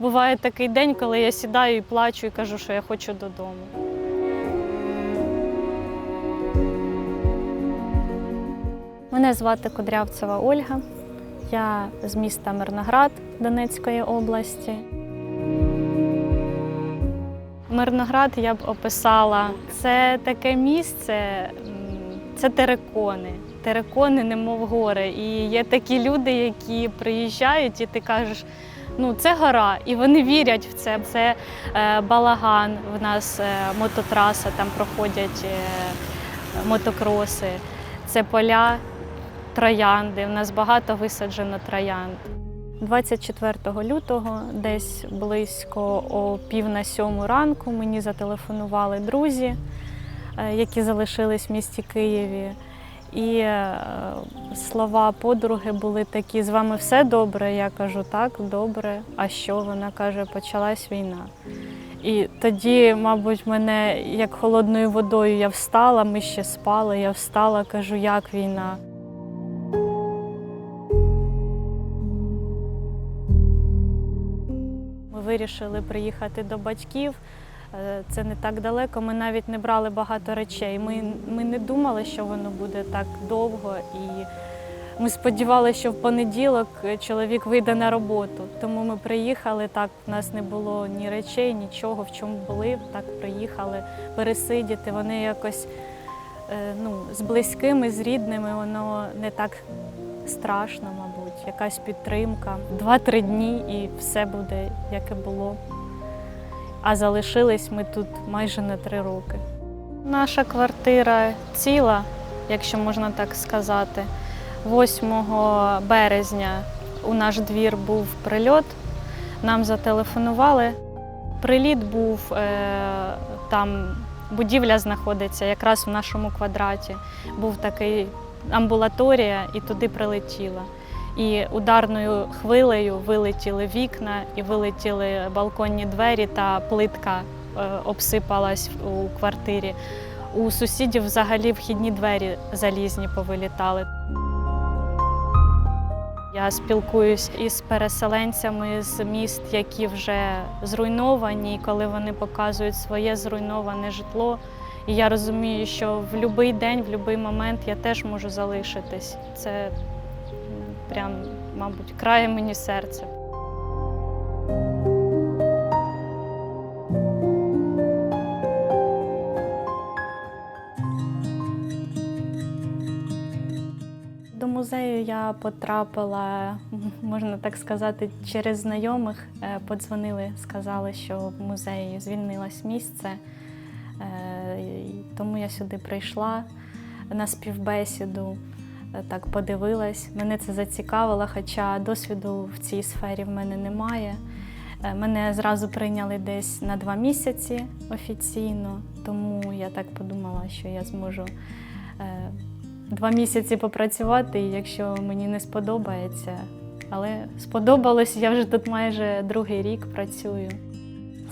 Буває такий день, коли я сідаю і плачу і кажу, що я хочу додому. Мене звати Кудрявцева Ольга. Я з міста Мирноград Донецької області. Мирноград я б описала. Це таке місце, це терикони. Терикони, немов гори. І є такі люди, які приїжджають, і ти кажеш, ну це гора, і вони вірять в це. Це е, балаган. В нас е, мототраса, там проходять е, мотокроси. Це поля троянди. У нас багато висаджено троянд. 24 лютого, десь близько о пів на сьому ранку, мені зателефонували друзі, е, які залишились в місті Києві. І е, слова подруги були такі: з вами все добре? Я кажу, так, добре. А що? Вона каже, почалась війна. І тоді, мабуть, мене як холодною водою я встала, ми ще спали, я встала, кажу, як війна. Ми вирішили приїхати до батьків. Е, Це не так далеко. Ми навіть не брали багато речей. Ми, ми не думали, що воно буде так довго. І ми сподівалися, що в понеділок чоловік вийде на роботу. Тому ми приїхали так. У нас не було ні речей, нічого, в чому були. Так приїхали пересидіти. Вони якось е, ну, з близькими, з рідними, воно не так страшно, мабуть, якась підтримка. Два-три дні і все буде, як і було. А залишились ми тут майже на три роки. Наша квартира ціла, якщо можна так сказати. 8 березня у наш двір був прильот. Нам зателефонували. Приліт був е, там, будівля знаходиться якраз в нашому квадраті. Був такий амбулаторія, і туди прилетіла. І ударною хвилею вилетіли вікна, і вилетіли балконні двері, та плитка е, обсипалась у квартирі. У сусідів взагалі вхідні двері залізні повилітали. Я спілкуюсь із переселенцями з міст, які вже зруйновані, і коли вони показують своє зруйноване житло. І я розумію, що в будь-який день, в будь-який момент я теж можу залишитись. Це прям, мабуть, крає мені серце. До музею я потрапила, можна так сказати, через знайомих. Е, Подзвонили, сказали, що в музеї звільнилось місце. Е, Тому я сюди прийшла на співбесіду, так подивилась. Мене це зацікавило, хоча досвіду в цій сфері в мене немає. Е, Мене зразу прийняли десь на два місяці офіційно, тому я так подумала, що я зможу е, два місяці попрацювати, якщо мені не сподобається. Але сподобалось, я вже тут майже другий рік працюю.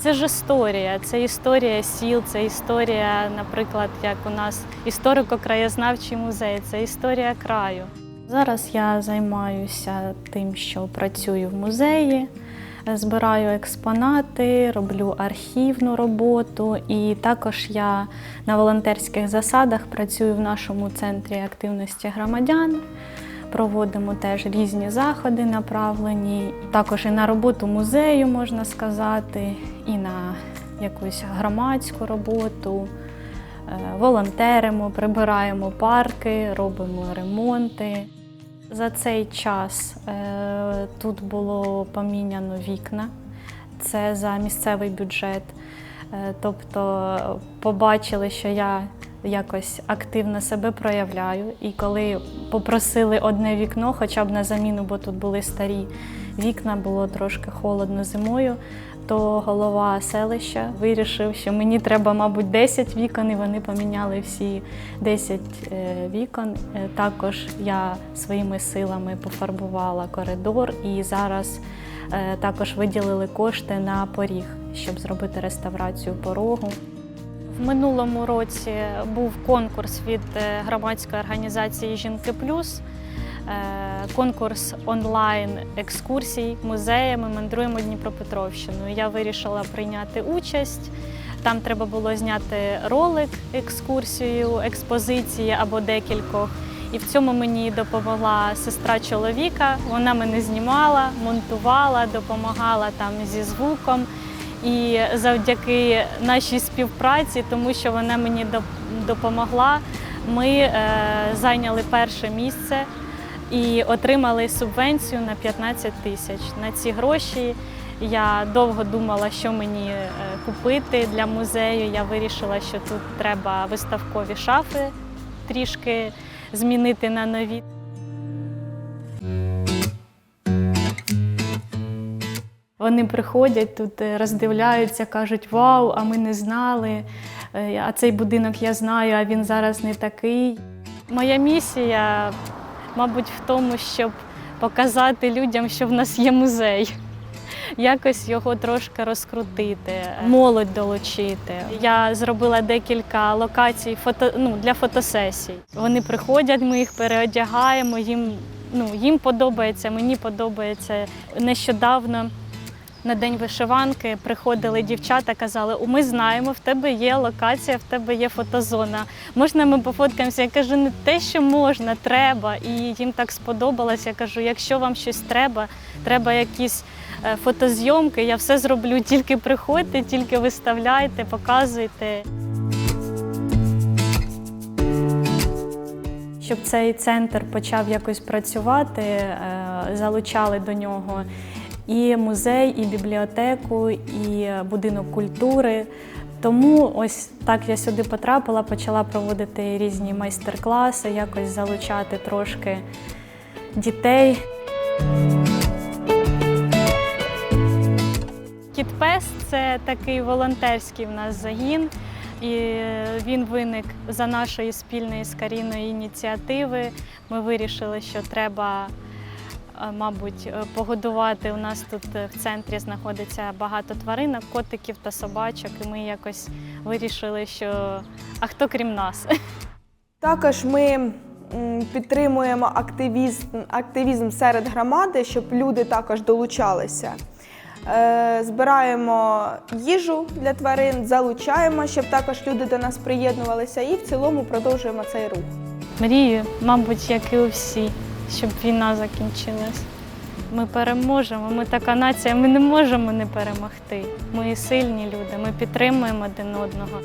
Це ж історія, це історія сіл, це історія, наприклад, як у нас історико-краєзнавчий музей, це історія краю. Зараз я займаюся тим, що працюю в музеї, збираю експонати, роблю архівну роботу, і також я на волонтерських засадах працюю в нашому центрі активності громадян. Проводимо теж різні заходи направлені, також і на роботу музею, можна сказати, і на якусь громадську роботу. Е, Волонтеримо, прибираємо парки, робимо ремонти. За цей час е, тут було поміняно вікна. Це за місцевий бюджет. Е, Тобто побачили, що я якось активно себе проявляю. І коли попросили одне вікно, хоча б на заміну, бо тут були старі вікна, було трошки холодно зимою, то голова селища вирішив, що мені треба, мабуть, 10 вікон, і вони поміняли всі 10 е, вікон. Е, Також я своїми силами пофарбувала коридор і зараз е, також виділили кошти на поріг, щоб зробити реставрацію порогу. Минулому році був конкурс від е, громадської організації Жінки Плюс. конкурс онлайн екскурсій музеями мандруємо Дніпропетровщиною. Я вирішила прийняти участь. Там треба було зняти ролик, екскурсію, експозиції або декількох. І в цьому мені допомогла сестра чоловіка. Вона мене знімала, монтувала, допомагала там зі звуком. І завдяки нашій співпраці, тому що вона мені допомогла, ми е, зайняли перше місце і отримали субвенцію на 15 тисяч. На ці гроші я довго думала, що мені е, купити для музею. Я вирішила, що тут треба виставкові шафи трішки змінити на нові. Вони приходять тут, е, роздивляються, кажуть: Вау, а ми не знали. е, А цей будинок я знаю, а він зараз не такий. Моя місія, мабуть, в тому, щоб показати людям, що в нас є музей. Якось його трошки розкрутити, молодь долучити. Я зробила декілька локацій фото, ну, для фотосесій. Вони приходять, ми їх переодягаємо. Їм, ну, їм подобається, мені подобається. Нещодавно на день вишиванки приходили дівчата, казали: «О, ми знаємо, в тебе є локація, в тебе є фотозона. Можна ми пофоткаємося? Я кажу, не те, що можна, треба. І їм так сподобалось. Я кажу, якщо вам щось треба, треба якісь е, фотозйомки, я все зроблю. Тільки приходьте, тільки виставляйте, показуйте. Щоб цей центр почав якось працювати, е, залучали до нього і музей, і бібліотеку, і будинок культури. Тому ось так я сюди потрапила, почала проводити різні майстер-класи, якось залучати трошки дітей. Кітпес це такий волонтерський в нас загін, і він виник за нашої спільної з Каріною ініціативи. Ми вирішили, що треба, е, мабуть, е, погодувати. У нас тут е, в центрі знаходиться багато тваринок, котиків та собачок. І ми якось вирішили, що а хто крім нас? Також ми підтримуємо активізм, активізм серед громади, щоб люди також долучалися. Е, Збираємо їжу для тварин, залучаємо, щоб також люди до нас приєднувалися, і в цілому продовжуємо цей рух. Мрію, мабуть, як і у всі, щоб війна закінчилась. Ми переможемо. Ми така нація, ми не можемо не перемогти. Ми сильні люди, ми підтримуємо один одного.